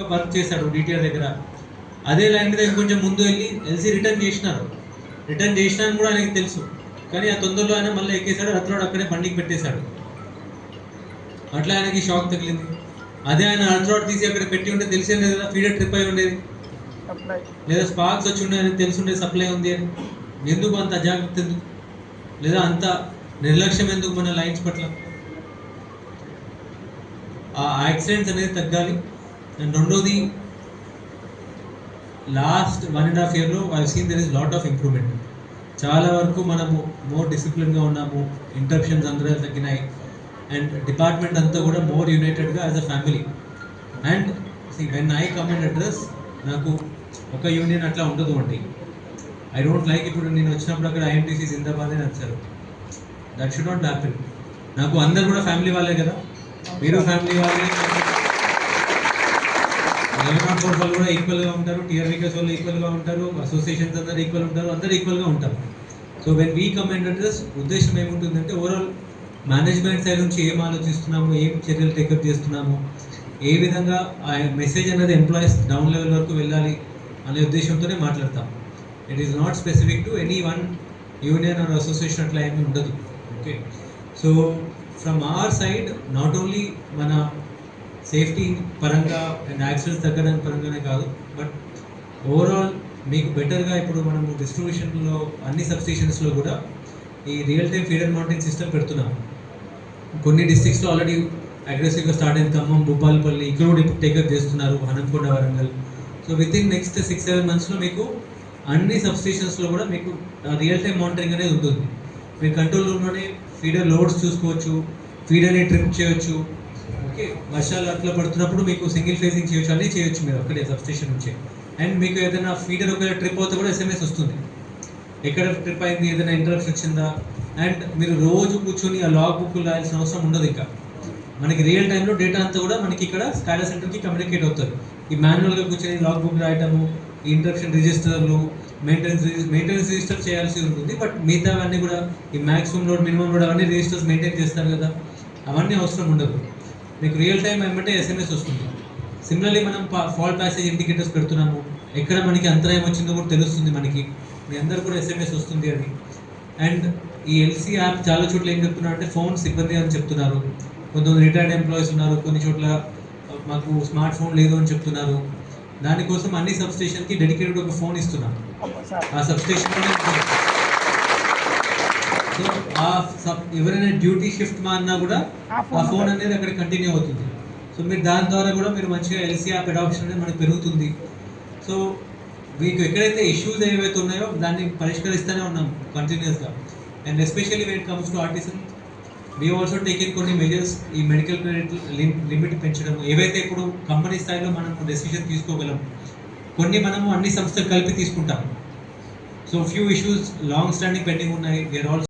Work చేశాడు DTR దగ్గర. అదే ల్యాండ్ దగ్గర కొంచెం ముందు వెళ్ళి ఎల్సీ రిటర్న్ చేసినారు. రిటర్న్ చేసినా అని కూడా ఆయనకి తెలుసు. కానీ ఆ తొందరలో ఆయన మళ్ళీ ఎక్కేశాడు అతడు అక్కడే బండికి పెట్టేశాడు. అట్లా ఆయనకి షాక్ తగిలింది. అదే ఆయన అల్ట్రాడ్ తీసి అక్కడ పెట్టి ఉంటే తెలిసే కదా ఫీడర్ ట్రిప్ అయి ఉండేది. లేదా స్పార్క్స్ వచ్చి ఉండే అని తెలిసి ఉండే సప్లై ఉంది అని. ఎందుకు అంత అజాగ్రత్త ఎందుకు? లేదా అంత నిర్లక్ష్యం ఎందుకు మన లైన్స్ పట్ల? ఆ యాక్సిడెంట్స్ అనేది తగ్గాలి. అండ్ రెండోది లాస్ట్ వన్ అండ్ హాఫ్ ఇయర్లో I seen there is lot of improvement చాలా వరకు మనము మోర్ డిసిప్లిన్గా ఉన్నాము ఇంటరప్షన్స్ అందరూ తగ్గినాయి అండ్ డిపార్ట్మెంట్ అంతా కూడా more యునైటెడ్గా as a family and when I come and address నాకు ఒక యూనియన్ అట్లా ఉండదు అండి. ఐ డోంట్ లైక్ ఇప్పుడు నేను వచ్చినప్పుడు అక్కడ ఐఎన్టీసీ జిందాబాద్ అని వచ్చారు దట్ షుడ్ నాట్ హ్యాపెన్ నాకు అందరు కూడా ఫ్యామిలీ వాళ్ళే కదా. మీరు ఫ్యామిలీ వాళ్ళే. ఎలక్ట్రాన్ ఫోర్ వాళ్ళు కూడా ఈక్వల్గా ఉంటారు టీఆర్ వికస్ వాళ్ళు ఈక్వల్గా ఉంటారు అసోసియేషన్స్ అందరు ఈక్వల్ ఉంటారు అందరు ఈక్వల్గా ఉంటారు. So when we come and address ఉద్దేశం ఏముంటుందంటే ఓవరాల్ మేనేజ్మెంట్ సైడ్ నుంచి ఏం ఆలోచిస్తున్నాము ఏం చర్యలు టేకప్ చేస్తున్నాము ఏ విధంగా ఆ మెసేజ్ అనేది ఎంప్లాయీస్ డౌన్ లెవెల్ వరకు వెళ్ళాలి అనే ఉద్దేశంతోనే మాట్లాడతాం. It is not specific to any one union or association అట్లా ఏమీ ఉండదు. Okay so from our side not only మన సేఫ్టీ పరంగా అండ్ యాక్సిడెంట్స్ తగ్గడానికి పరంగానే కాదు బట్ ఓవరాల్ మీకు బెటర్గా ఇప్పుడు మనము డిస్ట్రిబ్యూషన్లో అన్ని సబ్స్టేషన్స్లో కూడా ఈ real time feeder mounting system పెడుతున్నాం. కొన్ని డిస్ట్రిక్ట్స్లో ఆల్రెడీ అగ్రెసివ్గా స్టార్ట్ అయింది ఖమ్మం భూపాలపల్లి ఇక్కడ కూడా ఇప్పుడు టేకప్ చేస్తున్నారు Hanamkonda Warangal. So within next six seven మంత్స్లో మీకు అన్ని సబ్స్టేషన్స్లో కూడా మీకు రియల్ టైం మానిటరింగ్ అనేది ఉంటుంది. మీరు కంట్రోల్ రూమ్లోనే ఫీడర్ లోడ్స్ చూసుకోవచ్చు ఫీడర్ని ట్రిప్ చేయొచ్చు వర్షాలు అట్లా పడుతున్నప్పుడు మీకు సింగిల్ ఫేసింగ్ చేయొచ్చు అన్నీ చేయొచ్చు మీరు అక్కడే సబ్స్టేషన్ నుంచి. అండ్ మీకు ఏదైనా ఫీడర్ ఒకవేళ ట్రిప్ అవుతే కూడా ఎస్ఎంఎస్ వస్తుంది. ఎక్కడ ట్రిప్ అయింది ఏదైనా ఇంటరప్షన్ వచ్చిందా? అండ్ మీరు రోజు కూర్చొని ఆ లాగ్ బుక్ రాయాల్సిన అవసరం ఉండదు ఇంకా. మనకి రియల్ టైంలో డేటా అంతా కూడా మనకి ఇక్కడ స్కాడా సెంటర్కి కమ్యూనికేట్ అవుతుంది. ఈ మాన్యువల్గా కూర్చొని లాగ్ బుక్ రాయటము ఇంటరప్షన్ రిజిస్టర్లు మెయింటెనెన్స్ మెయింటెనెన్స్ రిజిస్టర్ చేయాల్సి ఉంటుంది. బట్ మిగతావన్నీ కూడా ఈ మ్యాక్సిమం లోడ్ మినిమం లోడ్ అవన్నీ రిజిస్టర్స్ మెయింటైన్ చేస్తారు కదా. అవన్నీ అవసరం ఉండదు. మీకు రియల్ టైం ఏమంటే ఎస్ఎంఎస్ వస్తుంది. సిమిలర్లీ మనం ఫాల్ ప్యాసేజ్ ఇండికేటర్స్ పెడుతున్నాము. ఎక్కడ మనకి అంతరాయం వచ్చిందో కూడా తెలుస్తుంది మనకి. మీ అందరు కూడా ఎస్ఎంఎస్ వస్తుంది అది అండ్ ఈ ఎల్సీ యాప్ చాలా చోట్ల ఏం చెప్తున్నారు అంటే ఫోన్ సిబ్బంది అని చెప్తున్నారు. కొంతమంది రిటైర్డ్ ఎంప్లాయీస్ ఉన్నారు. కొన్ని చోట్ల మాకు స్మార్ట్ ఫోన్ లేదు అని చెప్తున్నారు. దానికోసం అన్ని సబ్ స్టేషన్కి డెడికేటెడ్ ఒక ఫోన్ ఇస్తున్నాం. ఆ సబ్ స్టేషన్లోనే ఉంటుంది. సో ఆ సబ్ ఎవరైనా డ్యూటీ షిఫ్ట్ మారినా కూడా ఆ ఫోన్ అనేది అక్కడ కంటిన్యూ అవుతుంది. సో మీరు దాని ద్వారా కూడా మీరు మంచిగా ఎల్సీ యాప్ అడాప్షన్ అనేది మనకు పెరుగుతుంది. సో మీకు ఎక్కడైతే ఇష్యూస్ ఏవైతే ఉన్నాయో దాన్ని పరిష్కరిస్తూనే ఉన్నాం కంటిన్యూస్గా and especially when it comes to artisan we also taken కొన్ని మెజర్స్ ఈ మెడికల్ క్రెడిట్ లిమిట్ పెంచడం. ఏవైతే ఇప్పుడు కంపెనీ స్థాయిలో మనం డెసిషన్ తీసుకోగలం కొన్ని మనము అన్ని సంస్థలు కలిపి తీసుకుంటాం. So few issues long standing pending ఉన్నాయి. We're also